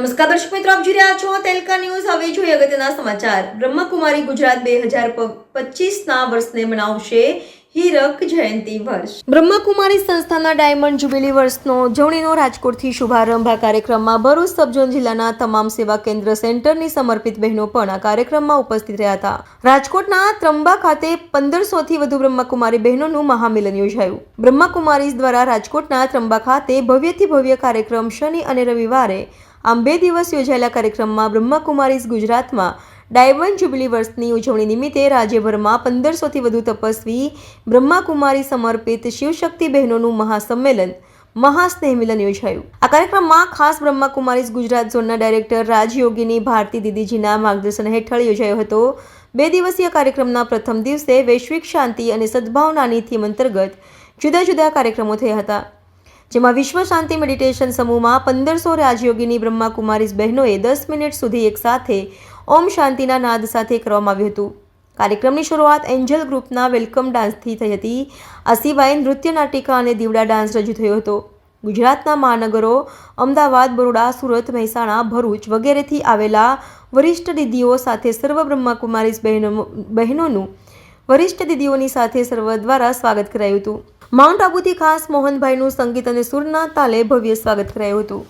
નમસ્કાર દર્શક મિત્રો, આપ જોઈ રહ્યા છો તેલકા ન્યૂઝ. હવે જોઈએ અગત્યના સમાચાર. બ્રહ્મકુમારી ગુજરાત બે હજાર પચીસના વર્ષને મનાવશે હીરક જયંતિ વર્ષ. બ્રહ્મકુમારી સંસ્થાના ડાયમંડ જ્યુબિલી વર્ષનો ઉજવણીનો રાજકોટથી શુભારંભ. આ કાર્યક્રમમાં ભરૂચ સબજોન જિલ્લાના તમામ સેવા કેન્દ્ર સેન્ટરની સમર્પિત બહેનો પણ આ કાર્યક્રમમાં ઉપસ્થિત રહ્યા હતા. રાજકોટના ત્રંબા ખાતે પંદરસોથી વધુ બ્રહ્મકુમારી બહેનોનું મહામિલન યોજાયું. બ્રહ્મકુમારી દ્વારા રાજકોટના ત્રંબા ખાતે ભવ્યથી ભવ્ય કાર્યક્રમ શનિ અને રવિવારે આમ બે દિવસ યોજાયેલા કાર્યક્રમમાં બ્રહ્માકુમારીઝ ગુજરાતમાં ડાયમંડ જ્યુબિલી વર્ષની ઉજવણી નિમિત્તે રાજ્યભરમાં પંદરસોથી વધુ તપસ્વી બ્રહ્માકુમારી સમર્પિત શિવશક્તિ બહેનોનું મહાસંમેલન મહાસ્નેહ યોજાયું. આ કાર્યક્રમમાં ખાસ બ્રહ્માકુમારીઝ ગુજરાત ઝોનના ડાયરેક્ટર રાજયોગીની ભારતી દીદીજીના માર્ગદર્શન હેઠળ યોજાયો હતો. બે દિવસીય કાર્યક્રમના પ્રથમ દિવસે વૈશ્વિક શાંતિ અને સદભાવનાની થીમ અંતર્ગત જુદા જુદા કાર્યક્રમો થયા હતા. જેમાં વિશ્વ શાંતિ મેડિટેશન સમૂહમાં પંદરસો રાજયોગીની બ્રહ્માકુમારીઝ બહેનોએ દસ મિનિટ સુધી એકસાથે ઓમ શાંતિના નાદ સાથે કરવામાં આવ્યું હતું. કાર્યક્રમની શરૂઆત એન્જલ ગ્રુપના વેલકમ ડાન્સથી થઈ હતી. આ સિવાય નૃત્ય નાટિકા અને દીવડા ડાન્સ રજૂ થયો હતો. ગુજરાતના મહાનગરો અમદાવાદ, બરોડા, સુરત, મહેસાણા, ભરૂચ વગેરેથી આવેલા વરિષ્ઠ દીદીઓ સાથે સર્વ બ્રહ્માકુમારીઝ બહેનો, બહેનોનું વરિષ્ઠ દીદીઓની સાથે સર્વ દ્વારા સ્વાગત કરાયું હતું. માઉન્ટ આબુથી ખાસ મોહનભાઈનું સંગીત અને સુરના તાલે ભવ્ય સ્વાગત કરાયું હતું.